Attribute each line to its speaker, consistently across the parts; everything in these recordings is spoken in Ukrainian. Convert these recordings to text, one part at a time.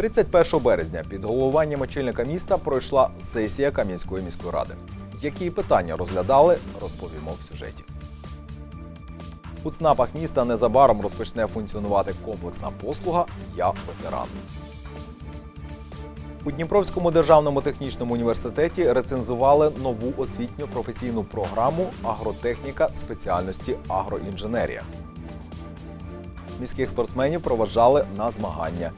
Speaker 1: 31 березня під головуванням очільника міста пройшла сесія Кам'янської міської ради. Які питання розглядали, розповімо в сюжеті. У ЦНАПах міста незабаром розпочне функціонувати комплексна послуга Я ветеран. У Дніпровському державному технічному університеті рецензували нову освітню професійну програму Агротехніка спеціальності агроінженерія. Міських спортсменів проважали на змагання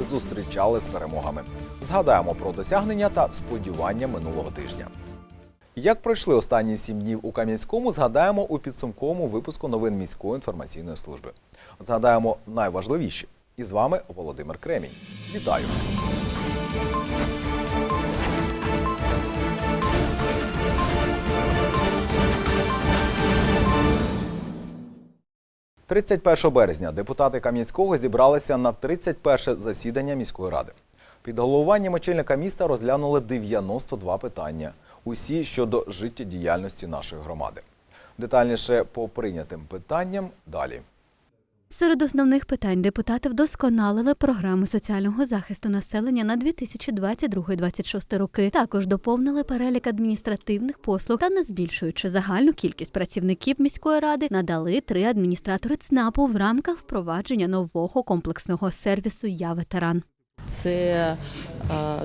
Speaker 1: і зустрічали з перемогами. Згадаємо про досягнення та сподівання минулого тижня. Як пройшли останні сім днів у Кам'янському, згадаємо у підсумковому випуску новин міської інформаційної служби. Згадаємо найважливіші. І з вами Володимир Кремінь. Вітаю! 31 березня депутати Кам'янського зібралися на 31 засідання міської ради. Під головуванням очільника міста розглянули 92 питання, усі щодо життєдіяльності нашої громади. Детальніше по прийнятим питанням далі.
Speaker 2: Серед основних питань депутати вдосконалили програму соціального захисту населення на 2022-2026 роки. Також доповнили перелік адміністративних послуг та, не збільшуючи загальну кількість працівників міської ради, надали три адміністратори ЦНАПу в рамках впровадження нового комплексного сервісу Я ветеран.
Speaker 3: Це е,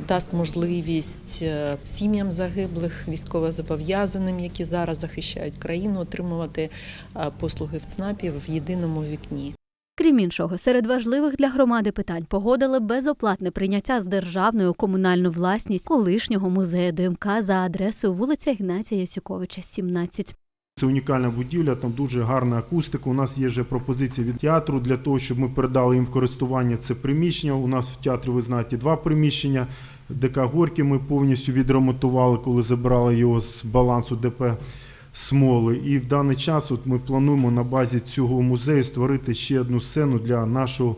Speaker 3: дасть можливість е, сім'ям загиблих, військовозобов'язаним, які зараз захищають країну, отримувати е, послуги в ЦНАПі в єдиному вікні.
Speaker 2: Крім іншого, серед важливих для громади питань погодили безоплатне прийняття з державною комунальну власність колишнього музею ДМК за адресою вулиця Ігнатія Ясюковича, 17.
Speaker 4: Це унікальна будівля, там дуже гарна акустика. У нас є вже пропозиція від театру для того, щоб ми передали їм в користування це приміщення. У нас в театрі, ви знаєте, два приміщення. ДК Горки ми повністю відремонтували, коли забрали його з балансу ДП Смоли. І в даний час от ми плануємо на базі цього музею створити ще одну сцену для нашого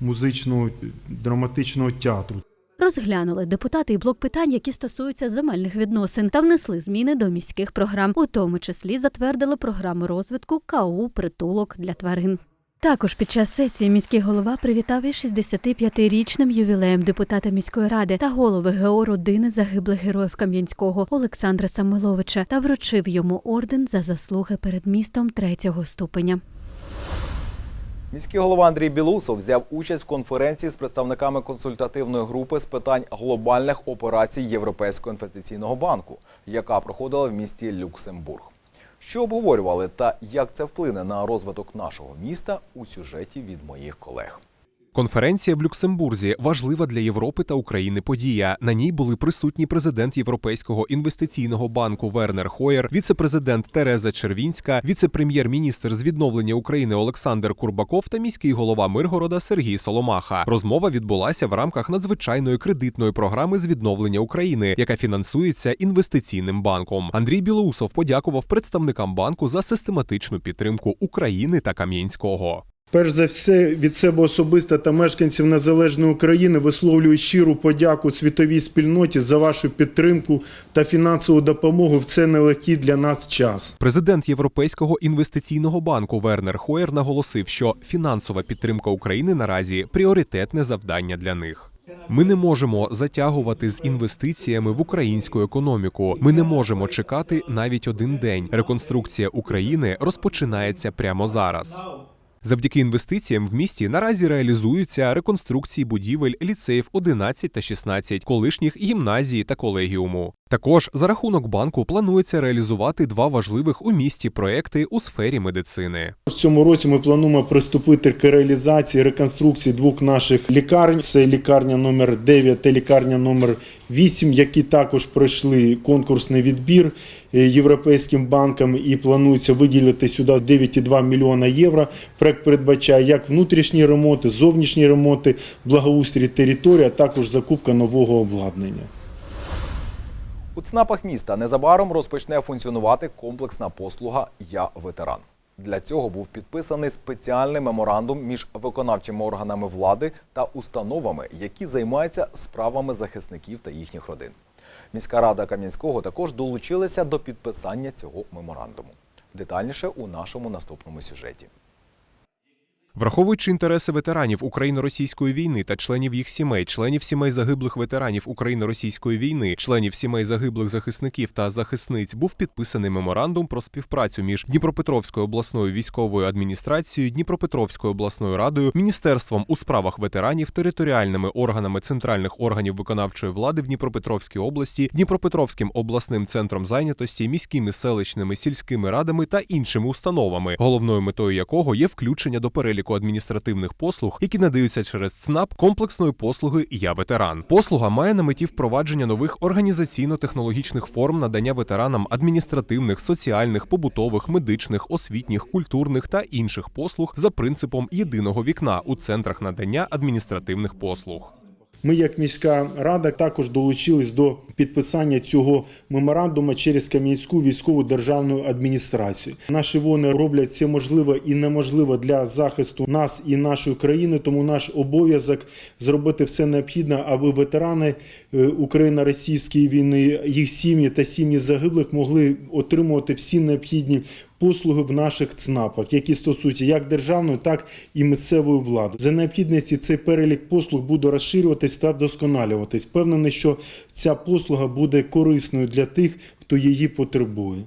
Speaker 4: музичного драматичного театру.
Speaker 2: Розглянули депутати і блок питань, які стосуються земельних відносин, та внесли зміни до міських програм, у тому числі затвердили програму розвитку КАУ притулок для тварин. Також під час сесії міський голова привітав із 65-річним ювілеєм депутата міської ради та голови ГО родини загиблих героїв Кам'янського Олександра Самиловича та вручив йому орден за заслуги перед містом третього ступеня.
Speaker 1: Міський голова Андрій Білусов взяв участь в конференції з представниками консультативної групи з питань глобальних операцій Європейського інвестиційного банку, яка проходила в місті Люксембург. Що обговорювали та як це вплине на розвиток нашого міста у сюжеті від моїх колег.
Speaker 5: Конференція в Люксембурзі важлива для Європи та України подія. На ній були присутні президент Європейського інвестиційного банку Вернер Хоєр, віце-президент Тереза Червінська, віце-прем'єр-міністр з відновлення України Олександр Курбаков та міський голова Миргорода Сергій Соломаха. Розмова відбулася в рамках надзвичайної кредитної програми з відновлення України, яка фінансується інвестиційним банком. Андрій Білоусов подякував представникам банку за систематичну підтримку України та Кам'янського.
Speaker 4: Перш за все, від себе особисто та мешканців незалежної України висловлюю щиру подяку світовій спільноті за вашу підтримку та фінансову допомогу в це нелегкий для нас час.
Speaker 5: Президент Європейського інвестиційного банку Вернер Хоєр наголосив, що фінансова підтримка України наразі пріоритетне завдання для них. Ми не можемо затягувати з інвестиціями в українську економіку. Ми не можемо чекати навіть один день. Реконструкція України розпочинається прямо зараз. Завдяки інвестиціям в місті наразі реалізуються реконструкції будівель ліцеїв 11 та 16, колишніх гімназії та колегіуму. Також за рахунок банку планується реалізувати два важливих у місті проекти у сфері медицини.
Speaker 4: В цьому році ми плануємо приступити к реалізації реконструкції двох наших лікарень. Це лікарня номер 9 та лікарня номер 8, які також пройшли конкурсний відбір е, Європейським банком і планується виділити сюди 9,2 мільйона євро. Проект передбачає як внутрішні ремонти, зовнішні ремонти, благоустрій території, а також закупка нового обладнання.
Speaker 1: У ЦНАПах міста незабаром розпочне функціонувати комплексна послуга Я ветеран. Для цього був підписаний спеціальний меморандум між виконавчими органами влади та установами, які займаються справами захисників та їхніх родин. Міська рада Кам'янського також долучилася до підписання цього меморандуму. Детальніше у нашому наступному сюжеті.
Speaker 5: Враховуючи інтереси ветеранів Україно-російської війни та членів їх сімей, членів сімей загиблих ветеранів Україно-російської війни, членів сімей загиблих захисників та захисниць, був підписаний меморандум про співпрацю між Дніпропетровською обласною військовою адміністрацією, Дніпропетровською обласною радою, міністерством у справах ветеранів, територіальними органами центральних органів виконавчої влади в Дніпропетровській області, Дніпропетровським обласним центром зайнятості, міськими селищними сільськими радами та іншими установами, головною метою якого є включення до переліку адміністративних послуг, які надаються через ЦНАП комплексної послуги Я ветеран. Послуга має на меті впровадження нових організаційно-технологічних форм надання ветеранам адміністративних, соціальних, побутових, медичних, освітніх, культурних та інших послуг за принципом єдиного вікна у центрах надання адміністративних послуг.
Speaker 4: Ми, як міська рада, також долучились до підписання цього меморандуму через Кам'янську військову державну адміністрацію. Наші вони роблять все можливе і неможливе для захисту нас і нашої країни. Тому наш обов'язок зробити все необхідне, аби ветерани е, Україно-російської війни, їх сім'ї та сім'ї загиблих могли отримувати всі необхідні послуги в наших ЦНАПах, які стосуються як державної, так і місцевої влади. За необхідності цей перелік послуг буде розширюватись та вдосконалюватись. Впевнений, що ця послуга буде корисною для тих, хто її потребує.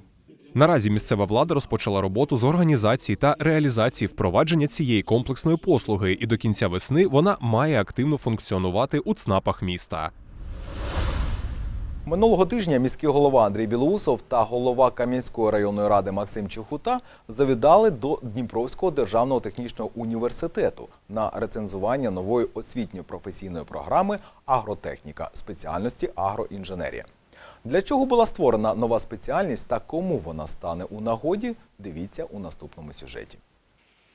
Speaker 5: Наразі місцева влада розпочала роботу з організації та реалізації впровадження цієї комплексної послуги, і до кінця весни вона має активно функціонувати у ЦНАПах міста.
Speaker 1: Минулого тижня міський голова Андрій Білоусов та голова Кам'янської районної ради Максим Чухута завідали до Дніпровського державного технічного університету на рецензування нової освітньо-професійної програми агротехніка спеціальності агроінженерія. Для чого була створена нова спеціальність та кому вона стане у нагоді? Дивіться у наступному сюжеті.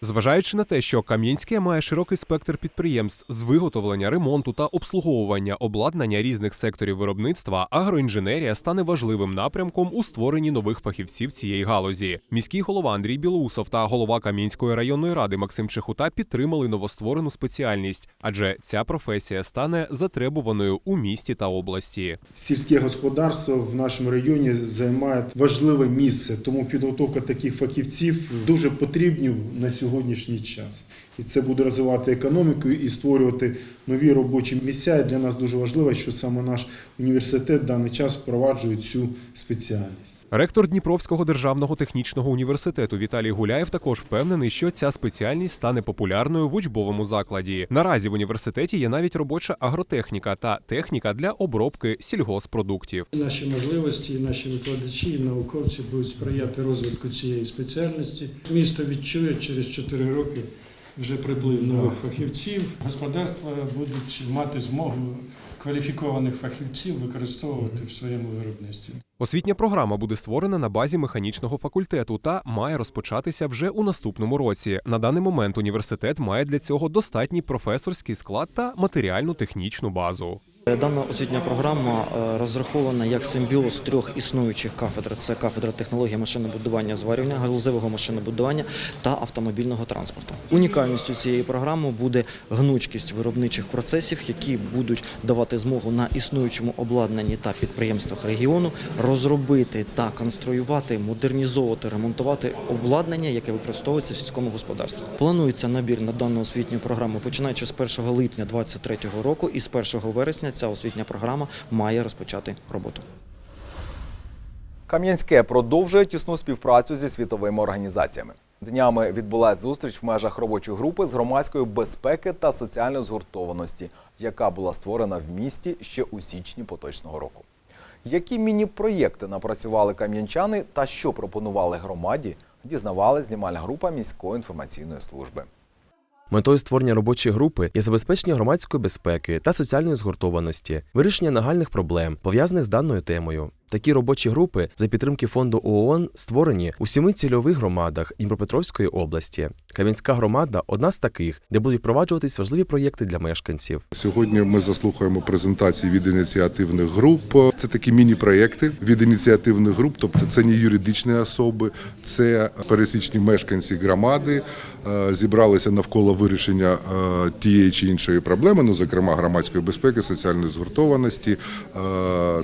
Speaker 5: Зважаючи на те, що Кам'янське має широкий спектр підприємств з виготовлення, ремонту та обслуговування обладнання різних секторів виробництва, агроінженерія стане важливим напрямком у створенні нових фахівців цієї галузі. Міський голова Андрій Білоусов та голова Кам'янської районної ради Максим Чехута підтримали новостворену спеціальність, адже ця професія стане затребуваною у місті та області.
Speaker 4: Сільське господарство в нашому районі займає важливе місце, тому підготовка таких фахівців дуже потрібна на сьогоднішній час. І це буде розвивати економіку і створювати нові робочі місця. І для нас дуже важливо, що саме наш університет в даний час впроваджує цю спеціальність.
Speaker 5: Ректор Дніпровського державного технічного університету Віталій Гуляєв також впевнений, що ця спеціальність стане популярною в учбовому закладі. Наразі в університеті є навіть робоча агротехніка та техніка для обробки сільгоспродуктів.
Speaker 6: Наші можливості, наші викладачі і науковці будуть сприяти розвитку цієї спеціальності. Місто відчує через 4 роки вже приплив нових фахівців. Господарства будуть мати змогу кваліфікованих фахівців використовувати в своєму виробництві.
Speaker 5: Освітня програма буде створена на базі механічного факультету та має розпочатися вже у наступному році. На даний момент університет має для цього достатній професорський склад та матеріальну технічну базу.
Speaker 7: Дана освітня програма е, розрахована як симбіоз трьох існуючих кафедр: це кафедра технології машинобудування, зварювання, галузевого машинобудування та автомобільного транспорту. Унікальністю цієї програми буде гнучкість виробничих процесів, які будуть давати змогу на існуючому обладнанні та підприємствах регіону розробити та конструювати, модернізовувати, ремонтувати обладнання, яке використовується в сільському господарстві. Планується набір на дану освітню програму починаючи з 1 липня 2023 року, і з 1 вересня ця освітня програма має розпочати роботу.
Speaker 1: Кам'янське продовжує тісну співпрацю зі світовими організаціями. Днями відбулася зустріч в межах робочої групи з громадської безпеки та соціальної згуртованості, яка була створена в місті ще у січні поточного року. Які міні-проєкти напрацювали кам'янчани та що пропонували громаді, дізнавалась знімальна група міської інформаційної служби.
Speaker 8: Метою створення робочої групи є забезпечення громадської безпеки та соціальної згуртованості, вирішення нагальних проблем, пов'язаних з даною темою. Такі робочі групи за підтримки фонду ООН створені у семи цільових громадах Дніпропетровської області. Кам'янська громада одна з таких, де будуть впроваджуватись важливі проєкти для мешканців.
Speaker 9: Сьогодні ми заслухаємо презентації від ініціативних груп. Це такі міні-проєкти від ініціативних груп, тобто це не юридичні особи, це пересічні мешканці громади, е, зібралися навколо вирішення е, тієї чи іншої проблеми, ну зокрема громадської безпеки, соціальної згуртованості, е,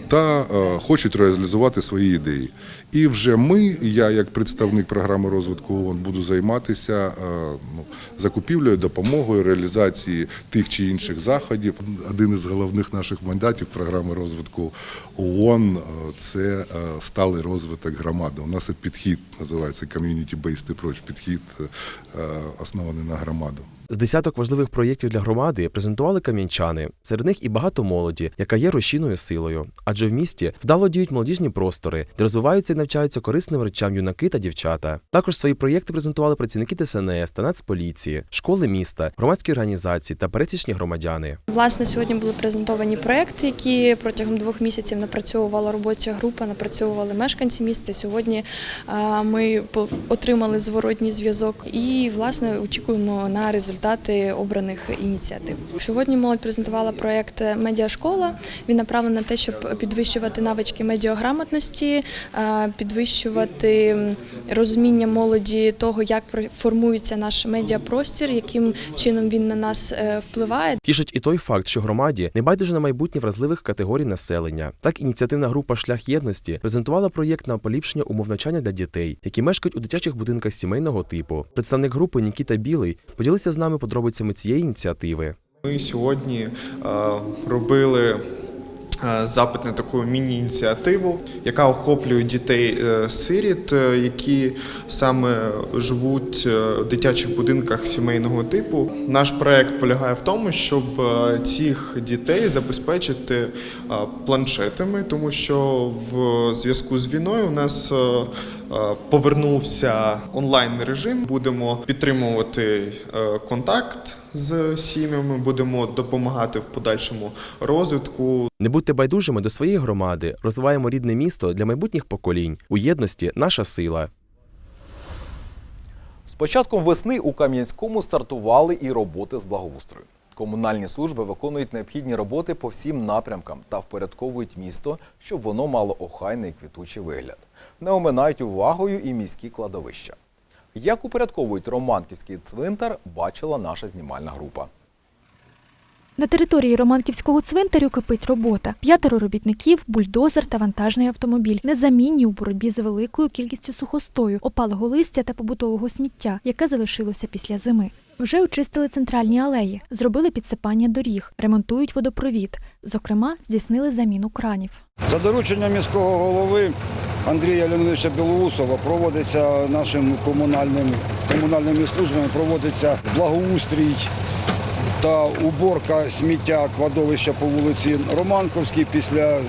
Speaker 9: та хочуть реалізувати свої ідеї. І вже ми, я як представник програми розвитку ООН, буду займатися е, ну, закупівлею, допомогою, реалізації тих чи інших заходів. Один із головних наших мандатів програми розвитку ООН е, – це е, сталий розвиток громади. У нас підхід називається Community-Based Approach, підхід оснований на громаду.
Speaker 8: З десяток важливих проєктів для громади презентували кам'янчани. Серед них і багато молоді, яка є рушійною силою. Адже в місті вдало діють молодіжні простори, де розвиваються навчаються корисним речам юнаки та дівчата. Також свої проєкти презентували працівники ДСНС та Нацполіції, школи міста, громадські організації та пересічні громадяни.
Speaker 10: Власне, сьогодні були презентовані проекти, які протягом двох місяців напрацьовувала робоча група, напрацьовували мешканці міста. Сьогодні ми отримали зворотній зв'язок і власне очікуємо на результати обраних ініціатив. Сьогодні молодь презентувала проект Медіашкола. Він направлений на те, щоб підвищувати навички медіаграмотності, підвищувати розуміння молоді того, як про- формується наш медіапростір, яким чином він на нас е, впливає.
Speaker 8: Тішить і той факт, що громаді не байдуже на майбутнє вразливих категорій населення. Так, ініціативна група Шлях єдності презентувала проєкт на поліпшення умов навчання для дітей, які мешкають у дитячих будинках сімейного типу. Представник групи Нікіта Білий поділився з нами подробицями цієї ініціативи.
Speaker 11: Ми сьогодні е, робили запит на таку міні-ініціативу, яка охоплює дітей е, сиріт, е, які саме живуть е, в дитячих будинках сімейного типу. Наш проект полягає в тому, щоб е, цих дітей забезпечити е, планшетами, тому що в зв'язку з війною у нас е, е, повернувся онлайн режим. Будемо підтримувати е, контакт з сім'ями, будемо допомагати в подальшому розвитку.
Speaker 8: Не будьте байдужими до своєї громади, розвиваємо рідне місто для майбутніх поколінь. У єдності наша сила.
Speaker 1: З початком весни у Кам'янському стартували і роботи з благоустрою. Комунальні служби виконують необхідні роботи по всім напрямкам та впорядковують місто, щоб воно мало охайний і квітучий вигляд. Не оминають увагою і міські кладовища. Як упорядковують Романківський цвинтар, бачила наша знімальна група.
Speaker 12: На території Романківського цвинтарю кипить робота. П'ятеро робітників, бульдозер та вантажний автомобіль незамінні у боротьбі з великою кількістю сухостою, опалого листя та побутового сміття, яке залишилося після зими. Вже очистили центральні алеї, зробили підсипання доріг, ремонтують водопровід. Зокрема, здійснили заміну кранів.
Speaker 13: За дорученням міського голови Андрія Леонидовича Білоусова проводиться нашим комунальним, комунальними службами проводиться благоустрій та уборка сміття кладовища по вулиці Романковській після е,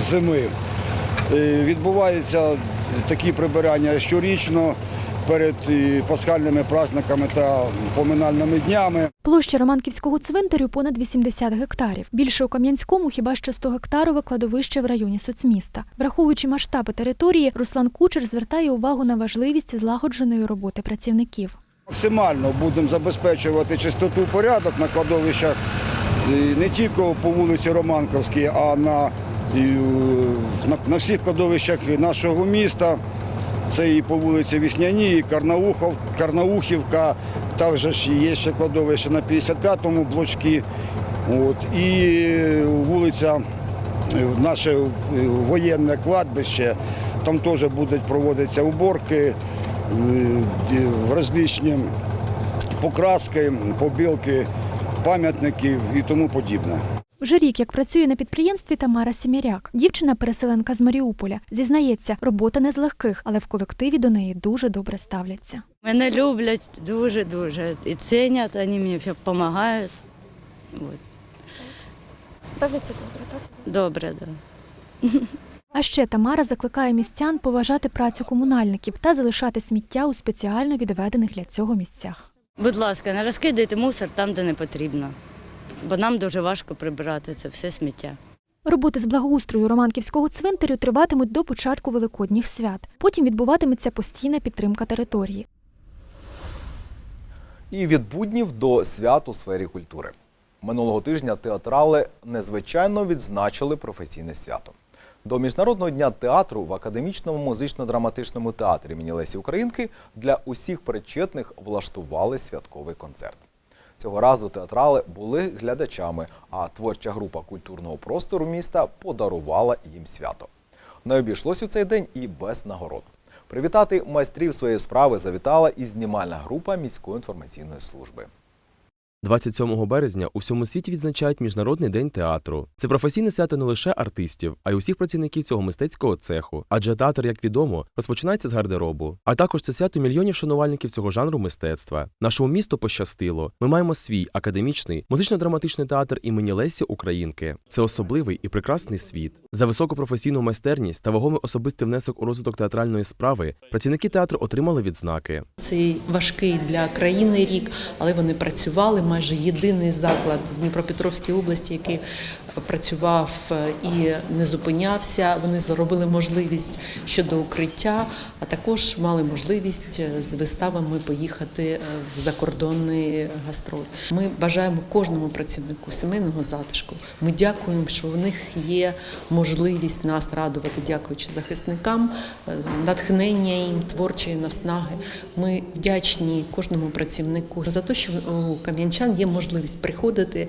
Speaker 13: зими. Відбувається Відбуваються такі прибирання щорічно перед пасхальними праздниками та поминальними днями.
Speaker 12: Площа Романківського цвинтарю понад 80 гектарів. Більше у Кам'янському хіба що 100 гектарове кладовище в районі соцміста. Враховуючи масштаби території, Руслан Кучер звертає увагу на важливість злагодженої роботи працівників.
Speaker 13: Максимально будемо забезпечувати чистоту порядок на кладовищах не тільки по вулиці Романковській, а на, на всіх кладовищах нашого міста. Це і по вулиці Вісняній, і Карнаухов, Карнаухівка, також є ще кладовище на 55-му блочці. От, і вулиця, е, наше воєнне кладбище, там теж будуть проводитися уборки, е, ді- покраски, побілки пам'ятників і тому подібне.
Speaker 12: Вже рік, як працює на підприємстві Тамара Сіміряк. Дівчина-переселенка з Маріуполя. Зізнається, робота не з легких, але в колективі до неї дуже добре ставляться.
Speaker 14: Мене люблять дуже-дуже і цінять, вони мені все допомагають. От.
Speaker 12: Ставляться добре, так?
Speaker 14: Добре, так. Да.
Speaker 12: А ще Тамара закликає містян поважати працю комунальників та залишати сміття у спеціально відведених для цього місцях.
Speaker 14: Будь ласка, не розкидайте мусор там, де не потрібно. Бо нам дуже важко прибирати це все сміття.
Speaker 12: Роботи з благоустрою Романківського цвинтарю триватимуть до початку великодніх свят. Потім відбуватиметься постійна підтримка території.
Speaker 1: І від буднів до свят у сфері культури. Минулого тижня театрали незвичайно відзначили професійне свято. До Міжнародного дня театру в академічному музично-драматичному театрі імені Лесі Українки для усіх причетних влаштували святковий концерт. Цього разу театрали були глядачами, а творча група культурного простору міста подарувала їм свято. Не обійшлось у цей день і без нагород. Привітати майстрів своєї справи завітала і знімальна група міської інформаційної служби.
Speaker 8: 27 березня у всьому світі відзначають Міжнародний день театру. Це професійне свято не лише артистів, а й усіх працівників цього мистецького цеху. Адже театр, як відомо, розпочинається з гардеробу. А також це свято мільйонів шанувальників цього жанру мистецтва. Нашому місту пощастило. Ми маємо свій академічний музично-драматичний театр імені Лесі Українки. Це особливий і прекрасний світ. За високу професійну майстерність та вагомий особистий внесок у розвиток театральної справи працівники театру отримали відзнаки.
Speaker 3: Цей важкий для країни рік, але вони працювали. Майже єдиний заклад в Дніпропетровській області, який працював і не зупинявся. Вони заробили можливість щодо укриття, а також мали можливість з виставами поїхати в закордонний гастроль. Ми бажаємо кожному працівнику сімейного затишку. Ми дякуємо, що у них є можливість нас радувати, дякуючи захисникам, е, натхнення їм, творчої наснаги. Ми вдячні кожному працівнику за те, що у кам'янчан є можливість приходити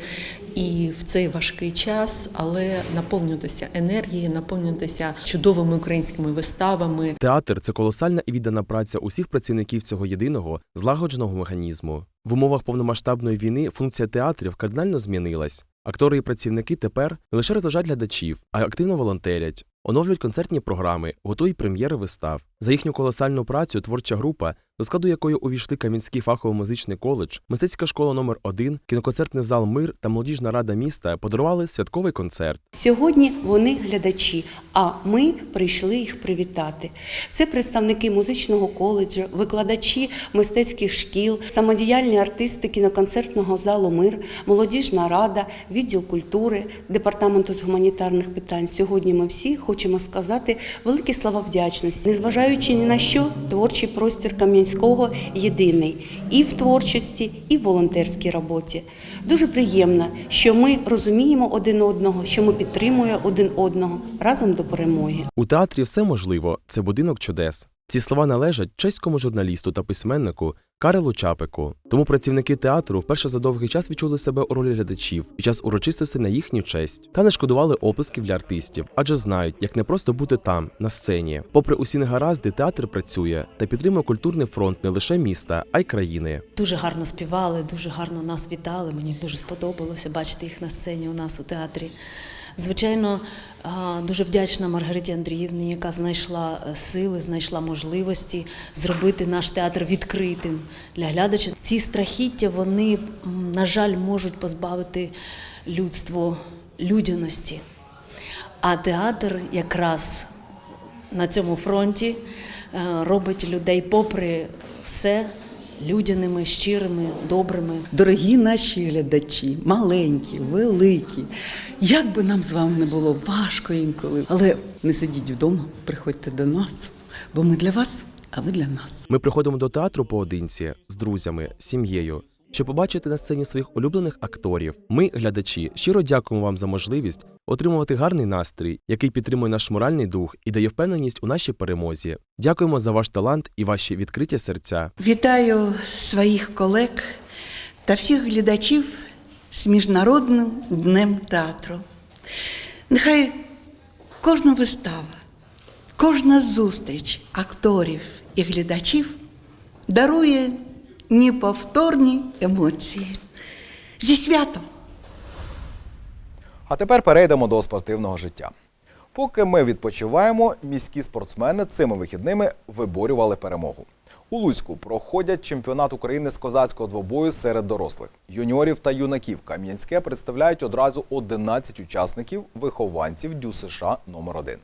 Speaker 3: і в цей важкий час, але наповнюватися енергією, наповнюватися чудовими українськими виставами.
Speaker 8: Театр це колосальна і віддана праця усіх працівників цього єдиного злагодженого механізму. В умовах повномасштабної війни функція театрів кардинально змінилась. Актори і працівники тепер не лише розважають глядачів, а й активно волонтерять, оновлюють концертні програми, готують прем'єри вистав. За їхню колосальну працю творча група, до складу якої увійшли Кам'янський фахово-музичний коледж, мистецька школа номер 1 кіноконцертний зал Мир та молодіжна рада міста подарували святковий концерт.
Speaker 15: Сьогодні вони глядачі, а ми прийшли їх привітати. Це представники музичного коледжу, викладачі мистецьких шкіл, самодіяльні артисти кіноконцертного залу Мир, молодіжна рада, відділ культури, департаменту з гуманітарних питань. Сьогодні ми всі хочемо сказати великі слова вдячності, незважаючи ні на що, творчий простір Кам'янського єдиний і в творчості, і в волонтерській роботі. Дуже приємно, що ми розуміємо один одного, що ми підтримуємо один одного разом до перемоги.
Speaker 8: У театрі все можливо. Це будинок чудес. Ці слова належать чеському журналісту та письменнику Карелу Чапику. Тому працівники театру вперше за довгий час відчули себе у ролі глядачів під час урочистості на їхню честь та не шкодували оплесків для артистів, адже знають, як не просто бути там, на сцені. Попри усі негаразди, театр працює та підтримує культурний фронт не лише міста, а й країни.
Speaker 16: Дуже гарно співали, дуже гарно нас вітали. Мені дуже сподобалося бачити їх на сцені у нас у театрі. Звичайно, дуже вдячна Маргариті Андріївні, яка знайшла е, сили, знайшла можливості зробити наш театр відкритим для глядача. Ці страхіття вони, на жаль, можуть позбавити людство людяності. А театр якраз на цьому фронті е, робить людей, попри все, людяними, щирими, добрими.
Speaker 17: Дорогі наші глядачі, маленькі, великі. Як би нам з вами не було важко інколи, але не сидіть вдома, приходьте до нас, бо ми для вас, а ви для нас.
Speaker 8: Ми приходимо до театру поодинці з друзями, сім'єю. Щоб побачити на сцені своїх улюблених акторів, ми, глядачі, щиро дякуємо вам за можливість отримувати гарний настрій, який підтримує наш моральний дух і дає впевненість у нашій перемозі. Дякуємо за ваш талант і ваші відкриті серця.
Speaker 18: Вітаю своїх колег та всіх глядачів з Міжнародним днем театру. Нехай кожна вистава, кожна зустріч акторів і глядачів дарує неповторні емоції. Зі святом!
Speaker 1: А тепер перейдемо до спортивного життя. Поки ми відпочиваємо, міські спортсмени цими вихідними виборювали перемогу. У Луцьку проходять чемпіонат України з козацького двобою серед дорослих, юніорів та юнаків. Кам'янське представляють одразу 11 учасників, вихованців Дю США номер 1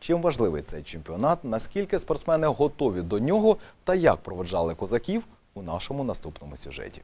Speaker 1: Чим важливий цей чемпіонат, наскільки спортсмени готові до нього та як проведжали козаків у нашому наступному сюжеті.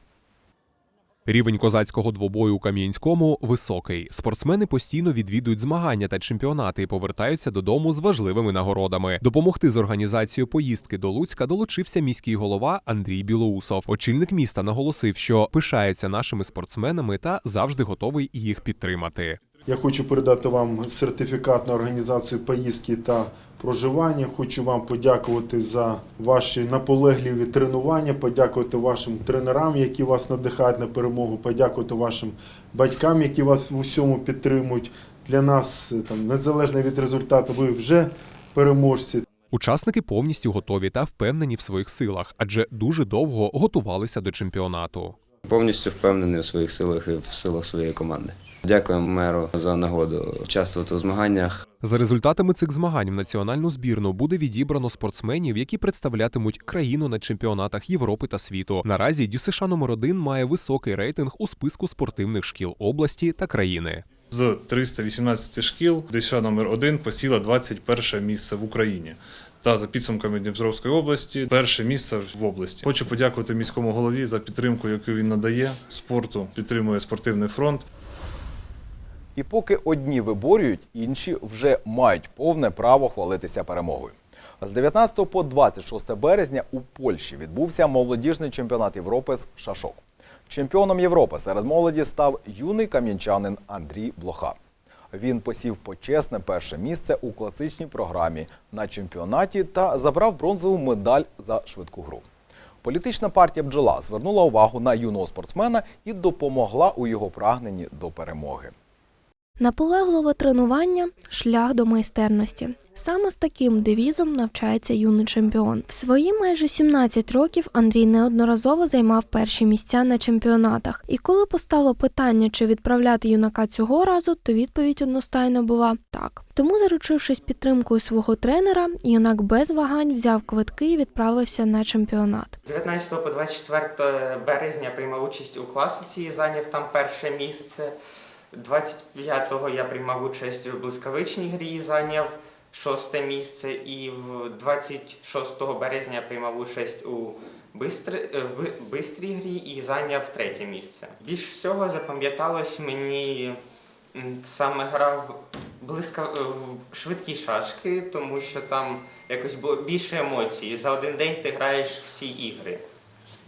Speaker 5: Рівень козацького двобою у Кам'янському високий. Спортсмени постійно відвідують змагання та чемпіонати і повертаються додому з важливими нагородами. Допомогти з організацією поїздки до Луцька долучився міський голова Андрій Білоусов. Очільник міста наголосив, що пишається нашими спортсменами та завжди готовий їх підтримати.
Speaker 4: Я хочу передати вам сертифікат на організацію поїздки та проживання. Хочу вам подякувати за ваші наполегливі тренування, подякувати вашим тренерам, які вас надихають на перемогу, подякувати вашим батькам, які вас в усьому підтримують. Для нас е, там незалежно від результату, ви вже переможці.
Speaker 5: Учасники повністю готові та впевнені в своїх силах, адже дуже довго готувалися до чемпіонату.
Speaker 19: Повністю впевнений у своїх силах і в силах своєї команди. Дякуємо меру за нагоду участвувати у змаганнях.
Speaker 5: За результатами цих змагань в національну збірну буде відібрано спортсменів, які представлятимуть країну на чемпіонатах Європи та світу. Наразі ДЮСШ номер 1 має високий рейтинг у списку спортивних шкіл області та країни.
Speaker 20: З 318 шкіл ДЮСШ номер 1 посіла 21 місце в Україні. Та за підсумками Дніпровської області, перше місце в області. Хочу подякувати міському голові за підтримку, яку він надає спорту, підтримує спортивний фронт.
Speaker 1: І поки одні виборюють, інші вже мають повне право хвалитися перемогою. З 19 по 26 березня у Польщі відбувся молодіжний чемпіонат Європи з шашок. Чемпіоном Європи серед молоді став юний кам'янчанин Андрій Блоха. Він посів почесне перше місце у класичній програмі на чемпіонаті та забрав бронзову медаль за швидку гру. Політична партія бджола звернула увагу на юного спортсмена і допомогла у його прагненні до перемоги.
Speaker 21: Наполегливе тренування шлях до майстерності. Саме з таким девізом навчається юний чемпіон. В свої майже 17 років Андрій неодноразово займав перші місця на чемпіонатах. І коли постало питання, чи відправляти юнака цього разу, то відповідь одностайно була так. Тому, заручившись підтримкою свого тренера, юнак без вагань взяв квитки і відправився на чемпіонат.
Speaker 22: З 19 по 24 березня приймав участь у класиці і зайняв там перше місце. 25-го я приймав участь в блискавичній грі зайняв шосте місце. І в 26 березня я приймав участь у в бистрій грі і зайняв третє місце. Більш всього запам'яталось мені саме гра в близька в швидкі шашки, тому що там якось було більше емоцій. За один день ти граєш всі ігри.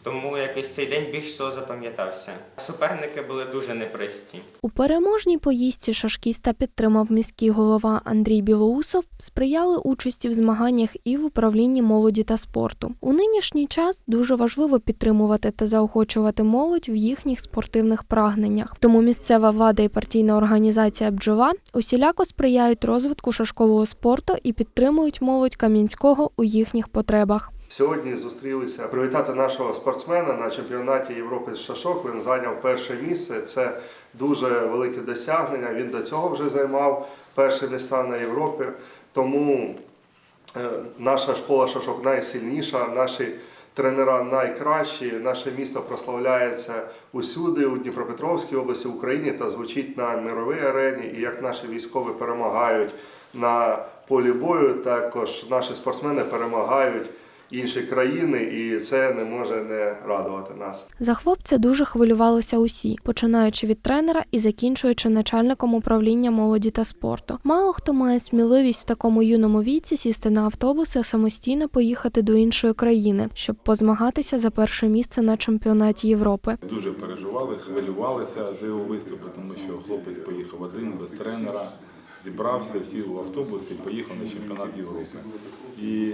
Speaker 22: Тому якось цей день більш всього запам'ятався. Суперники були дуже непрості.
Speaker 21: У переможній поїздці шашкіста підтримав міський голова Андрій Білоусов, сприяли участі в змаганнях і в управлінні молоді та спорту. У нинішній час дуже важливо підтримувати та заохочувати молодь в їхніх спортивних прагненнях. Тому місцева влада і партійна організація бджола усіляко сприяють розвитку шашкового спорту і підтримують молодь Кам'янського у їхніх потребах.
Speaker 23: Сьогодні зустрілися привітати нашого спортсмена на чемпіонаті Європи з шашок. Він зайняв перше місце. Це дуже велике досягнення. Він до цього вже займав перше місце на Європі. Тому е, наша школа шашок найсильніша, наші тренера найкращі. Наше місто прославляється усюди у Дніпропетровській області, Україні та звучить на мировій арені. І як наші військові перемагають на полі бою, також наші спортсмени перемагають інші країни, і це не може не радувати нас.
Speaker 21: За хлопця дуже хвилювалися усі, починаючи від тренера і закінчуючи начальником управління молоді та спорту. Мало хто має сміливість в такому юному віці сісти на автобус і самостійно поїхати до іншої країни, щоб позмагатися за перше місце на чемпіонаті Європи.
Speaker 24: Дуже переживали, хвилювалися за його виступи, тому що хлопець поїхав один без тренера, зібрався, сів в автобус і поїхав на чемпіонат Європи. І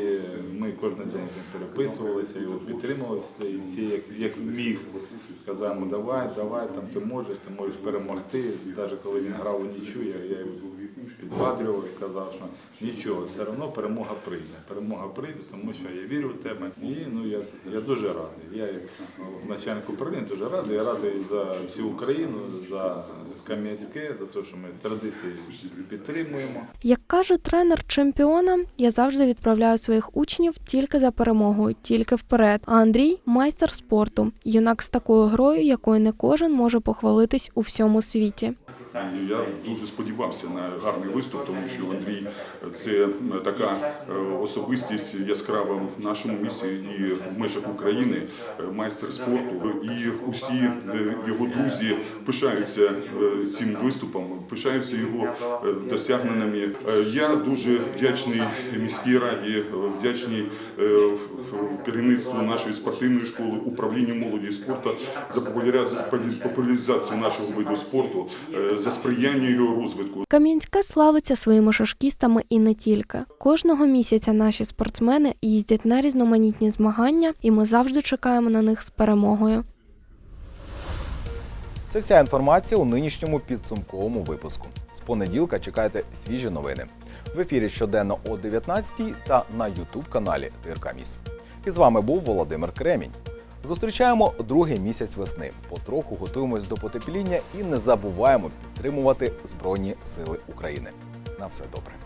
Speaker 24: ми кожен день переписувалися, його підтримували всі, і всі як, як міг. Казав давай, давай, там ти можеш, ти можеш перемогти. Навіть коли він грав у нічю, я, я його підбадрював і казав, що нічого, все одно перемога прийде. Перемога прийде, тому що я вірю в тебе. І ну я, я дуже радий. Я як начальник управління дуже радий. Я радий за всю Україну, за Кам'янське, за те, що ми традиції підтримуємо.
Speaker 21: Як каже тренер чемпіона, я завжди відправляю своїх учнів тільки за перемогою, тільки вперед. А Андрій майстер спорту, юнак з такою грою, якою не кожен може похвалитись у всьому світі.
Speaker 25: Я дуже сподівався на гарний виступ, тому що Андрій це така е, особистість яскрава в нашому місті і в межах України, е, майстер спорту. І усі е, його друзі пишаються е, цим виступом, пишаються його е, досягненнями. Е, Я дуже вдячний міській раді, е, вдячний е, керівництву нашої спортивної школи, управлінню молоді і спорту за популяризацію- нашого виду спорту, е, за сприяння його розвитку.
Speaker 21: Кам'янська славиться своїми шашкістами і не тільки. Кожного місяця наші спортсмени їздять на різноманітні змагання, і ми завжди чекаємо на них з перемогою.
Speaker 1: Це вся інформація у нинішньому підсумковому випуску. З понеділка чекайте свіжі новини. В ефірі щоденно о 19 та на Ютуб каналі ТРК Міс. І з вами був Володимир Кремінь. Зустрічаємо другий місяць весни. Потроху готуємось до потепління і не забуваємо підтримувати Збройні Сили України. На все добре.